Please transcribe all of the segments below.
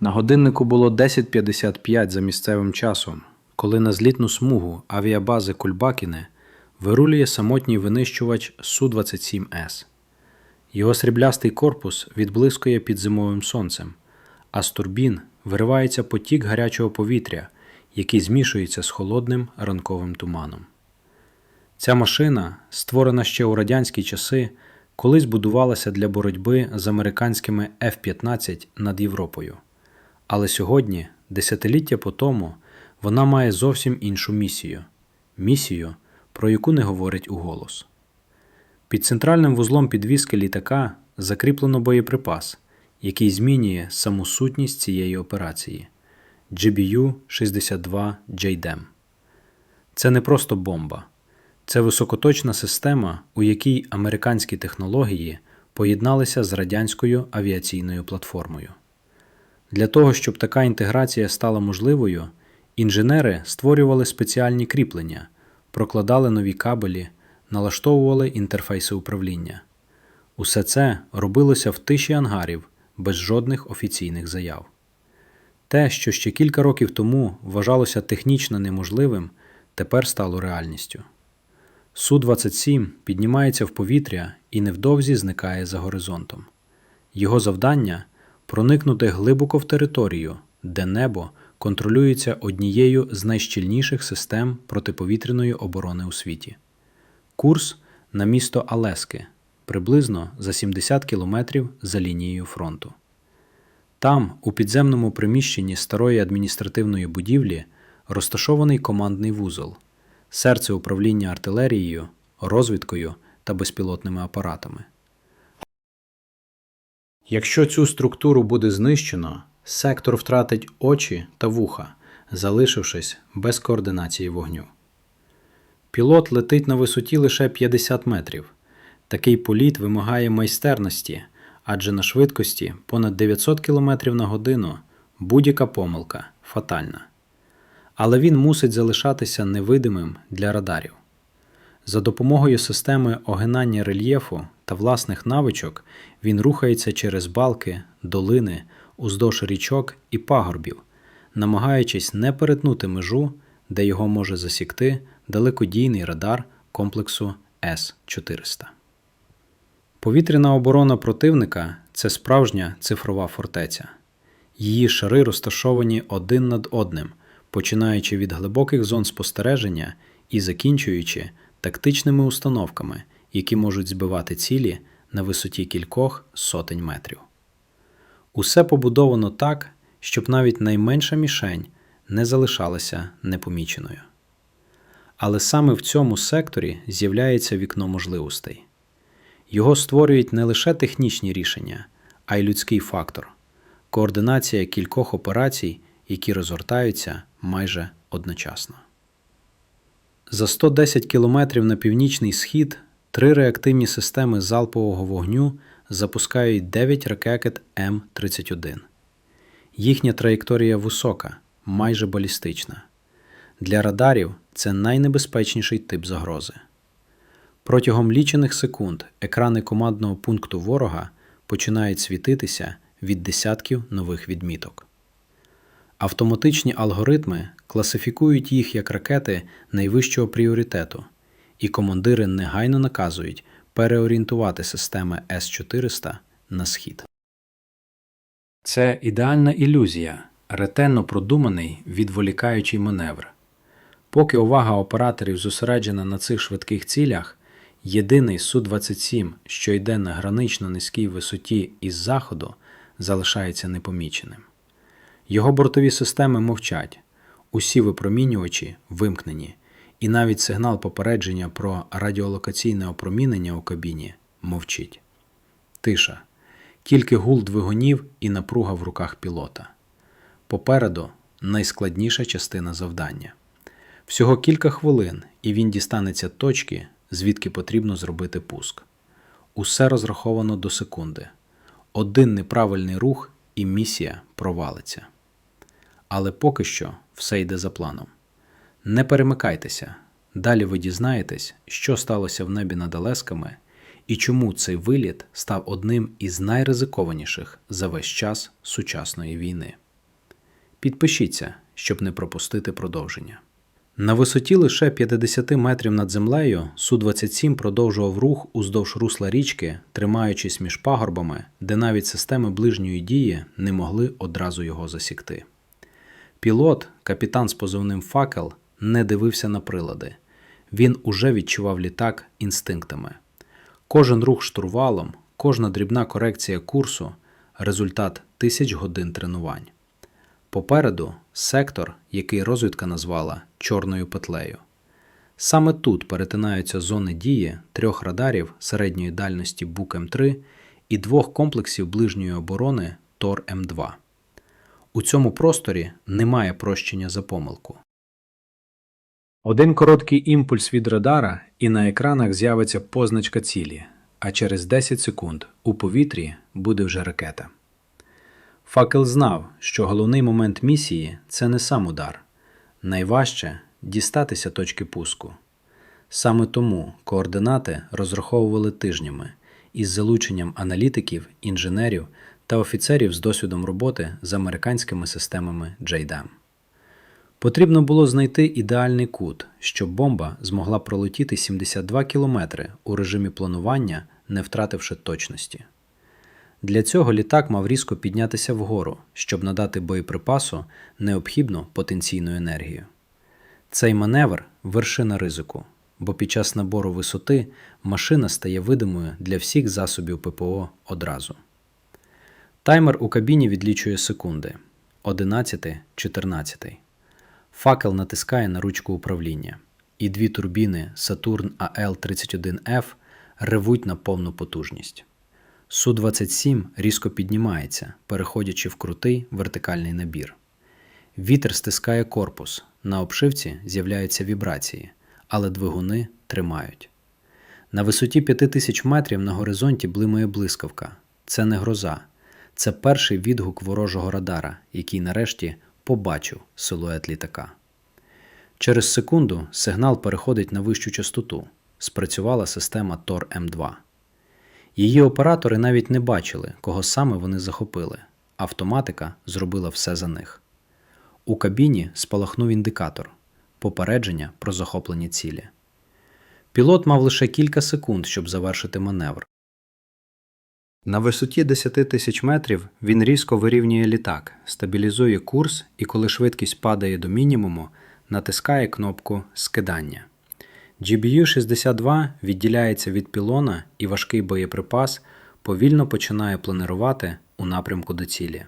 На годиннику було 10.55 за місцевим часом, коли на злітну смугу авіабази Кульбакіне вирулює самотній винищувач Су-27С. Його сріблястий корпус відблискує під зимовим сонцем, а з турбін виривається потік гарячого повітря, який змішується з холодним ранковим туманом. Ця машина, створена ще у радянські часи, колись будувалася для боротьби з американськими F-15 над Європою. Але сьогодні, десятиліття по тому, вона має зовсім іншу місію місію, про яку не говорить уголос. Під центральним вузлом підвіски літака закріплено боєприпас, який змінює саму сутність цієї операції GBU-62 JDAM. Це не просто бомба, це високоточна система, у якій американські технології поєдналися з радянською авіаційною платформою. Для того, щоб така інтеграція стала можливою, інженери створювали спеціальні кріплення, прокладали нові кабелі, налаштовували інтерфейси управління. Усе це робилося в тиші ангарів без жодних офіційних заяв. Те, що ще кілька років тому вважалося технічно неможливим, тепер стало реальністю. Су-27 піднімається в повітря і невдовзі зникає за горизонтом. Його завдання проникнути глибоко в територію, де небо контролюється однією з найщільніших систем протиповітряної оборони у світі. Курс на місто Алески приблизно за 70 кілометрів за лінією фронту. Там, у підземному приміщенні старої адміністративної будівлі, розташований командний вузол, серце управління артилерією, розвідкою та безпілотними апаратами. Якщо цю структуру буде знищено, сектор втратить очі та вуха, залишившись без координації вогню. Пілот летить на висоті лише 50 метрів. Такий політ вимагає майстерності, адже на швидкості понад 900 км на годину будь-яка помилка фатальна. Але він мусить залишатися невидимим для радарів. За допомогою системи огинання рельєфу та власних навичок він рухається через балки, долини, уздовж річок і пагорбів, намагаючись не перетнути межу, де його може засікти далекодійний радар комплексу С-400. Повітряна оборона противника це справжня цифрова фортеця. Її шари розташовані один над одним, починаючи від глибоких зон спостереження і закінчуючи тактичними установками, які можуть збивати цілі на висоті кількох сотень метрів. Усе побудовано так, щоб навіть найменша мішень не залишалася непоміченою. Але саме в цьому секторі з'являється вікно можливостей. Його створюють не лише технічні рішення, а й людський фактор координація кількох операцій, які розгортаються майже одночасно. За 110 кілометрів на північний схід три реактивні системи залпового вогню запускають 9 ракет М-31. Їхня траєкторія висока, майже балістична. Для радарів це найнебезпечніший тип загрози. Протягом лічених секунд екрани командного пункту ворога починають світитися від десятків нових відміток. Автоматичні алгоритми класифікують їх як ракети найвищого пріоритету, і командири негайно наказують переорієнтувати системи С-400 на схід. Це ідеальна ілюзія, ретельно продуманий відволікаючий маневр. Поки увага операторів зосереджена на цих швидких цілях, єдиний Су-27, що йде на гранично низькій висоті із заходу, залишається непоміченим. Його бортові системи мовчать, усі випромінювачі вимкнені, і навіть сигнал попередження про радіолокаційне опромінення у кабіні мовчить. Тиша, тільки гул двигунів і напруга в руках пілота. Попереду найскладніша частина завдання. Всього кілька хвилин, і він дістанеться точки, звідки потрібно зробити пуск. Усе розраховано до секунди. Один неправильний рух і місія провалиться. Але поки що все йде за планом. Не перемикайтеся. Далі ви дізнаєтесь, що сталося в небі над Алесками і чому цей виліт став одним із найризикованіших за весь час сучасної війни. Підпишіться, щоб не пропустити продовження. На висоті лише 50 метрів над землею Су-27 продовжував рух уздовж русла річки, тримаючись між пагорбами, де навіть системи ближньої дії не могли одразу його засікти. Пілот, капітан з позивним факел, не дивився на прилади. Він уже відчував літак інстинктами. Кожен рух штурвалом, кожна дрібна корекція курсу результат тисяч годин тренувань. Попереду сектор, який розвідка назвала чорною петлею. Саме тут перетинаються зони дії трьох радарів середньої дальності бук М3 і двох комплексів ближньої оборони Тор М2. У цьому просторі немає прощення за помилку. Один короткий імпульс від радара, і на екранах з'явиться позначка цілі, а через 10 секунд у повітрі буде вже ракета. Факел знав, що головний момент місії це не сам удар. Найважче дістатися точки пуску. Саме тому координати розраховували тижнями із залученням аналітиків, інженерів та офіцерів з досвідом роботи з американськими системами JDAM. Потрібно було знайти ідеальний кут, щоб бомба змогла пролетіти 72 кілометри у режимі планування, не втративши точності. Для цього літак мав різко піднятися вгору, щоб надати боєприпасу необхідну потенційну енергію. Цей маневр вершина ризику, бо під час набору висоти машина стає видимою для всіх засобів ППО одразу. Таймер у кабіні відлічує секунди 11, 14. Факел натискає на ручку управління, і дві турбіни Saturn AL31F ревуть на повну потужність. Су-27 різко піднімається, переходячи в крутий вертикальний набір. Вітер стискає корпус, на обшивці з'являються вібрації, але двигуни тримають. На висоті 5000 метрів на горизонті блимає блискавка. Це не гроза, це перший відгук ворожого радара, який нарешті побачив силует літака. Через секунду сигнал переходить на вищу частоту. Спрацювала система Тор М2. Її оператори навіть не бачили, кого саме вони захопили. Автоматика зробила все за них. У кабіні спалахнув індикатор попередження про захоплені цілі. Пілот мав лише кілька секунд, щоб завершити маневр. На висоті 10 тисяч метрів він різко вирівнює літак, стабілізує курс і, коли швидкість падає до мінімуму, натискає кнопку скидання. GBU-62 відділяється від пілона і важкий боєприпас повільно починає планирувати у напрямку до цілі.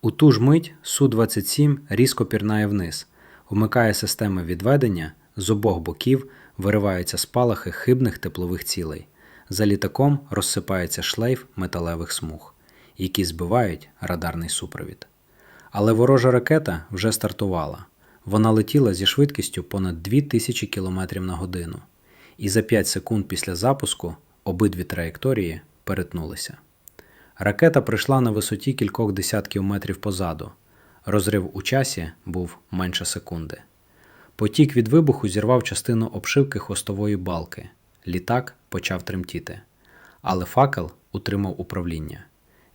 У ту ж мить Су-27 різко пірнає вниз, вмикає системи відведення, з обох боків вириваються спалахи хибних теплових цілей. За літаком розсипається шлейф металевих смуг, які збивають радарний супровід. Але ворожа ракета вже стартувала. Вона летіла зі швидкістю понад 2000 км на годину, і за 5 секунд після запуску обидві траєкторії перетнулися. Ракета прийшла на висоті кількох десятків метрів позаду. Розрив у часі був менше секунди. Потік від вибуху зірвав частину обшивки хвостової балки. Літак почав тремтіти. Але факел утримав управління.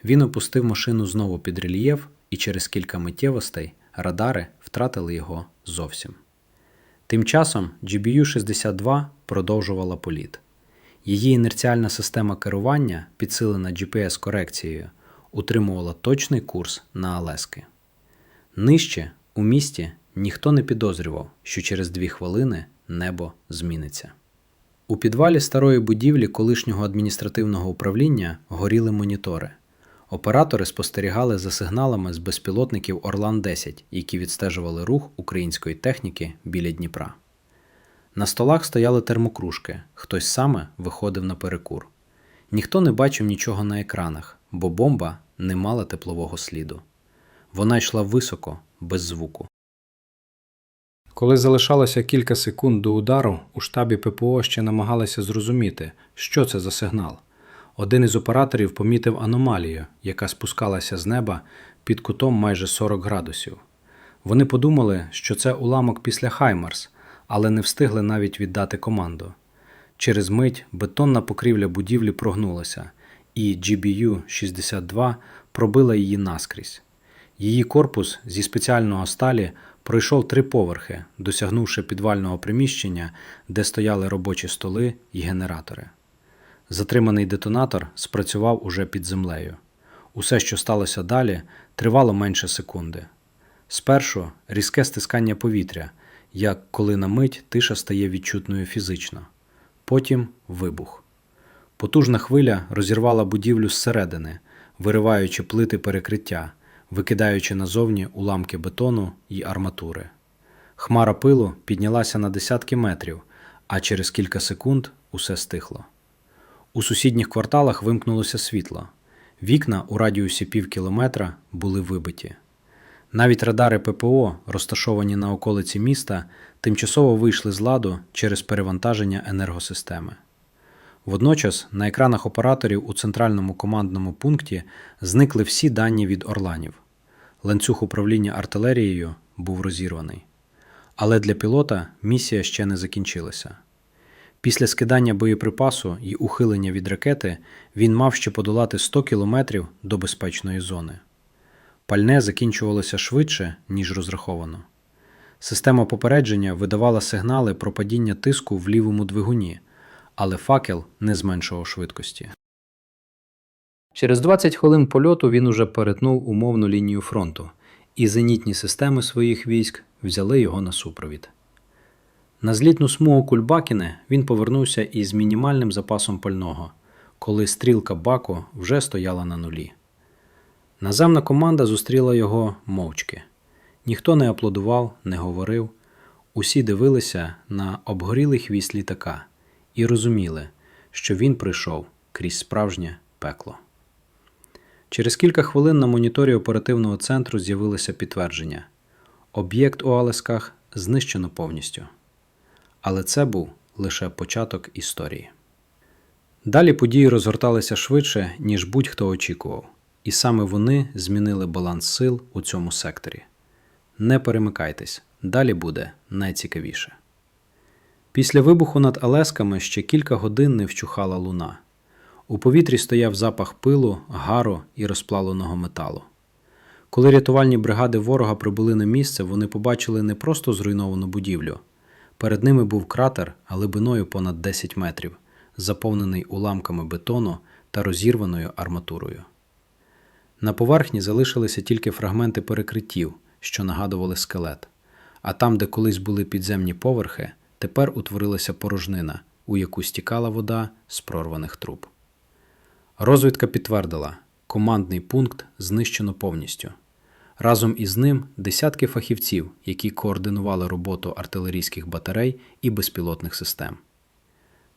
Він опустив машину знову під рельєф, і через кілька миттєвостей радари втратили його зовсім. Тим часом GBU-62 продовжувала політ. Її інерціальна система керування, підсилена GPS-корекцією, утримувала точний курс на Алески. Нижче, у місті, ніхто не підозрював, що через дві хвилини небо зміниться. У підвалі старої будівлі колишнього адміністративного управління горіли монітори. Оператори спостерігали за сигналами з безпілотників Орлан 10, які відстежували рух української техніки біля Дніпра. На столах стояли термокружки, хтось саме виходив на перекур. Ніхто не бачив нічого на екранах, бо бомба не мала теплового сліду. Вона йшла високо, без звуку. Коли залишалося кілька секунд до удару, у штабі ППО ще намагалися зрозуміти, що це за сигнал. Один із операторів помітив аномалію, яка спускалася з неба під кутом майже 40 градусів. Вони подумали, що це уламок після Хаймарс, але не встигли навіть віддати команду. Через мить бетонна покрівля будівлі прогнулася, і GBU-62 пробила її наскрізь. Її корпус зі спеціального сталі пройшов три поверхи, досягнувши підвального приміщення, де стояли робочі столи і генератори. Затриманий детонатор спрацював уже під землею. Усе, що сталося далі, тривало менше секунди. Спершу різке стискання повітря, як коли на мить тиша стає відчутною фізично. Потім вибух. Потужна хвиля розірвала будівлю зсередини, вириваючи плити перекриття, викидаючи назовні уламки бетону і арматури. Хмара пилу піднялася на десятки метрів, а через кілька секунд усе стихло. У сусідніх кварталах вимкнулося світло. Вікна у радіусі пів кілометра були вибиті. Навіть радари ППО, розташовані на околиці міста, тимчасово вийшли з ладу через перевантаження енергосистеми. Водночас на екранах операторів у центральному командному пункті зникли всі дані від орланів. Ланцюг управління артилерією був розірваний. Але для пілота місія ще не закінчилася. Після скидання боєприпасу і ухилення від ракети він мав ще подолати 100 кілометрів до безпечної зони. Пальне закінчувалося швидше, ніж розраховано. Система попередження видавала сигнали про падіння тиску в лівому двигуні, але факел не зменшував швидкості. Через 20 хвилин польоту він уже перетнув умовну лінію фронту, і зенітні системи своїх військ взяли його на супровід. На злітну смугу Кульбакіне він повернувся із мінімальним запасом пального, коли стрілка баку вже стояла на нулі. Наземна команда зустріла його мовчки. Ніхто не аплодував, не говорив. Усі дивилися на обгорілий хвіст літака і розуміли, що він прийшов крізь справжнє пекло. Через кілька хвилин на моніторі оперативного центру з'явилося підтвердження: об'єкт у Алесках знищено повністю. Але це був лише початок історії. Далі події розгорталися швидше, ніж будь-хто очікував, і саме вони змінили баланс сил у цьому секторі. Не перемикайтесь, далі буде найцікавіше. Після вибуху над Алесками ще кілька годин не вчухала луна. У повітрі стояв запах пилу, гару і розплавленого металу. Коли рятувальні бригади ворога прибули на місце, вони побачили не просто зруйновану будівлю. Перед ними був кратер глибиною понад 10 метрів, заповнений уламками бетону та розірваною арматурою. На поверхні залишилися тільки фрагменти перекриттів, що нагадували скелет, а там, де колись були підземні поверхи, тепер утворилася порожнина, у яку стікала вода з прорваних труб. Розвідка підтвердила, командний пункт знищено повністю. Разом із ним десятки фахівців, які координували роботу артилерійських батарей і безпілотних систем.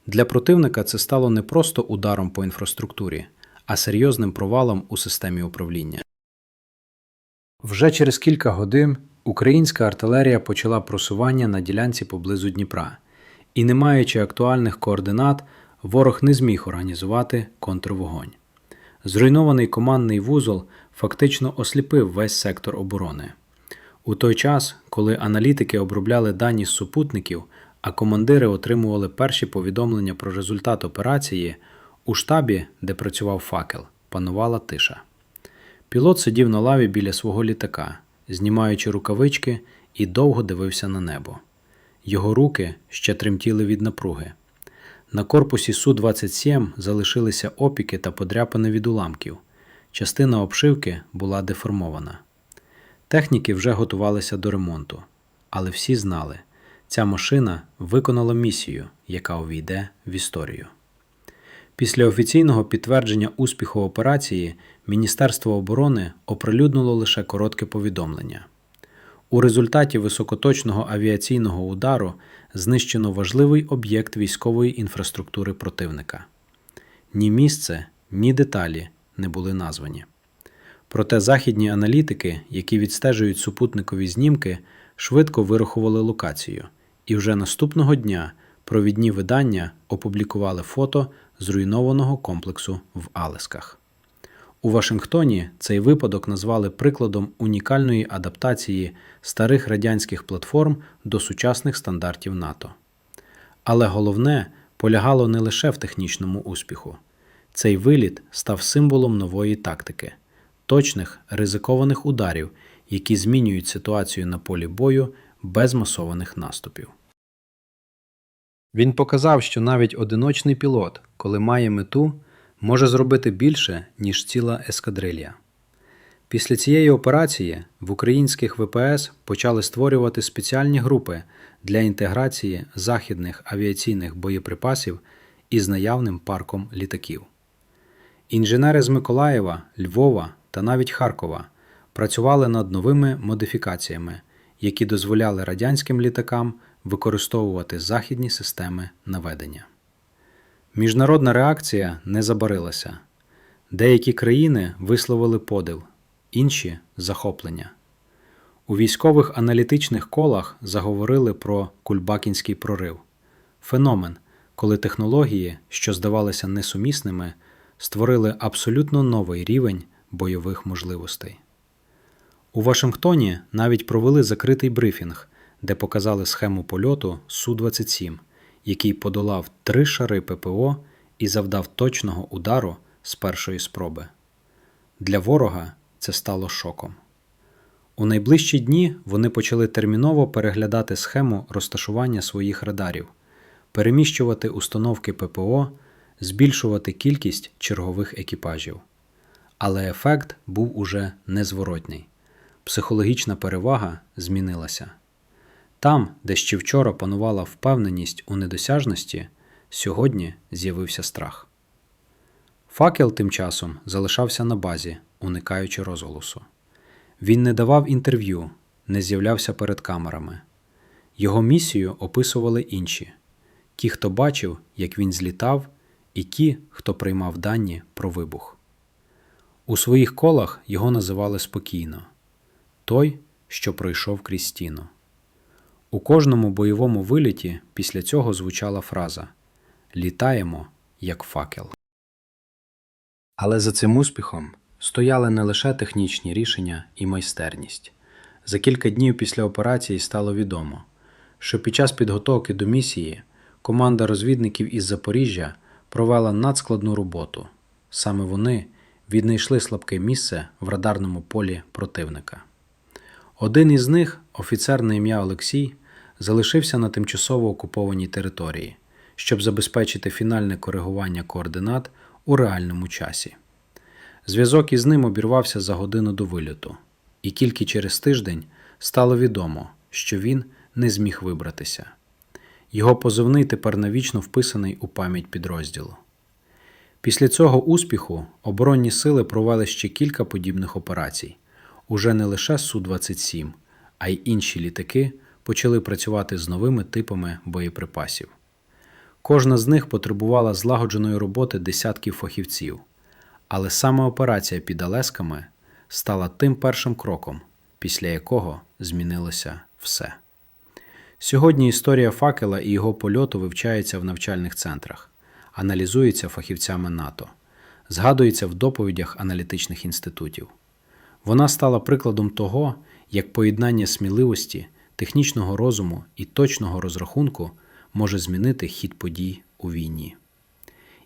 Для противника це стало не просто ударом по інфраструктурі, а серйозним провалом у системі управління. Вже через кілька годин українська артилерія почала просування на ділянці поблизу Дніпра, і, не маючи актуальних координат, ворог не зміг організувати контрвогонь. Зруйнований командний вузол фактично осліпив весь сектор оборони. У той час, коли аналітики обробляли дані з супутників, а командири отримували перші повідомлення про результат операції, у штабі, де працював факел, панувала тиша. Пілот сидів на лаві біля свого літака, знімаючи рукавички, і довго дивився на небо. Його руки ще тремтіли від напруги. На корпусі Су-27 залишилися опіки та подряпини від уламків. Частина обшивки була деформована. Техніки вже готувалися до ремонту, але всі знали, ця машина виконала місію, яка увійде в історію. Після офіційного підтвердження успіху операції Міністерство оборони оприлюднило лише коротке повідомлення. У результаті високоточного авіаційного удару знищено важливий об'єкт військової інфраструктури противника. Ні місце, ні деталі не були названі. Проте західні аналітики, які відстежують супутникові знімки, швидко вирахували локацію, і вже наступного дня провідні видання опублікували фото зруйнованого комплексу в Алесках. У Вашингтоні цей випадок назвали прикладом унікальної адаптації старих радянських платформ до сучасних стандартів НАТО. Але головне полягало не лише в технічному успіху. Цей виліт став символом нової тактики точних ризикованих ударів, які змінюють ситуацію на полі бою без масованих наступів. Він показав, що навіть одиночний пілот, коли має мету, може зробити більше, ніж ціла ескадрилья. Після цієї операції в українських ВПС почали створювати спеціальні групи для інтеграції західних авіаційних боєприпасів із наявним парком літаків. Інженери з Миколаєва, Львова та навіть Харкова працювали над новими модифікаціями, які дозволяли радянським літакам використовувати західні системи наведення. Міжнародна реакція не забарилася. Деякі країни висловили подив, інші захоплення. У військових аналітичних колах заговорили про Кульбакінський прорив феномен, коли технології, що здавалися несумісними, створили абсолютно новий рівень бойових можливостей. У Вашингтоні навіть провели закритий брифінг, де показали схему польоту Су-27, який подолав три шари ППО і завдав точного удару з першої спроби. Для ворога це стало шоком. У найближчі дні вони почали терміново переглядати схему розташування своїх радарів, переміщувати установки ППО, збільшувати кількість чергових екіпажів. Але ефект був уже незворотній. Психологічна перевага змінилася. Там, де ще вчора панувала впевненість у недосяжності, сьогодні з'явився страх. Факел тим часом залишався на базі, уникаючи розголосу. Він не давав інтерв'ю, не з'являвся перед камерами. Його місію описували інші ті, хто бачив, як він злітав, і ті, хто приймав дані про вибух. У своїх колах його називали спокійно той, що пройшов крізь стіну. У кожному бойовому виліті після цього звучала фраза Літаємо як факел. Але за цим успіхом стояли не лише технічні рішення і майстерність. За кілька днів після операції стало відомо, що під час підготовки до місії команда розвідників із Запоріжжя провела надскладну роботу. Саме вони віднайшли слабке місце в радарному полі противника. Один із них, офіцер на ім'я Олексій, залишився на тимчасово окупованій території, щоб забезпечити фінальне коригування координат у реальному часі. Зв'язок із ним обірвався за годину до вильоту, і тільки через тиждень стало відомо, що він не зміг вибратися. Його позивний тепер навічно вписаний у пам'ять підрозділу. Після цього успіху оборонні сили провели ще кілька подібних операцій. Уже не лише Су-27, а й інші літаки почали працювати з новими типами боєприпасів. Кожна з них потребувала злагодженої роботи десятків фахівців, але саме операція під Алесками стала тим першим кроком, після якого змінилося все. Сьогодні історія факела і його польоту вивчається в навчальних центрах, аналізується фахівцями НАТО, згадується в доповідях аналітичних інститутів. Вона стала прикладом того, як поєднання сміливості, технічного розуму і точного розрахунку може змінити хід подій у війні.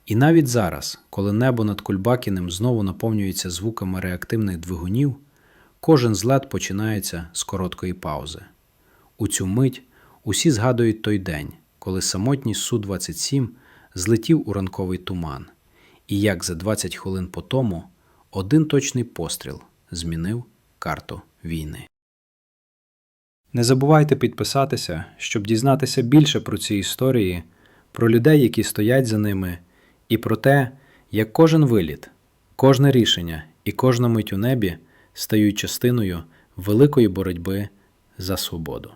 І навіть зараз, коли небо над Кульбакіним знову наповнюється звуками реактивних двигунів, кожен злет починається з короткої паузи. У цю мить усі згадують той день, коли самотній Су-27 злетів у ранковий туман, і як за 20 хвилин по тому один точний постріл змінив карту війни. Не забувайте підписатися, щоб дізнатися більше про ці історії, про людей, які стоять за ними, і про те, як кожен виліт, кожне рішення і кожна мить у небі стають частиною великої боротьби за свободу.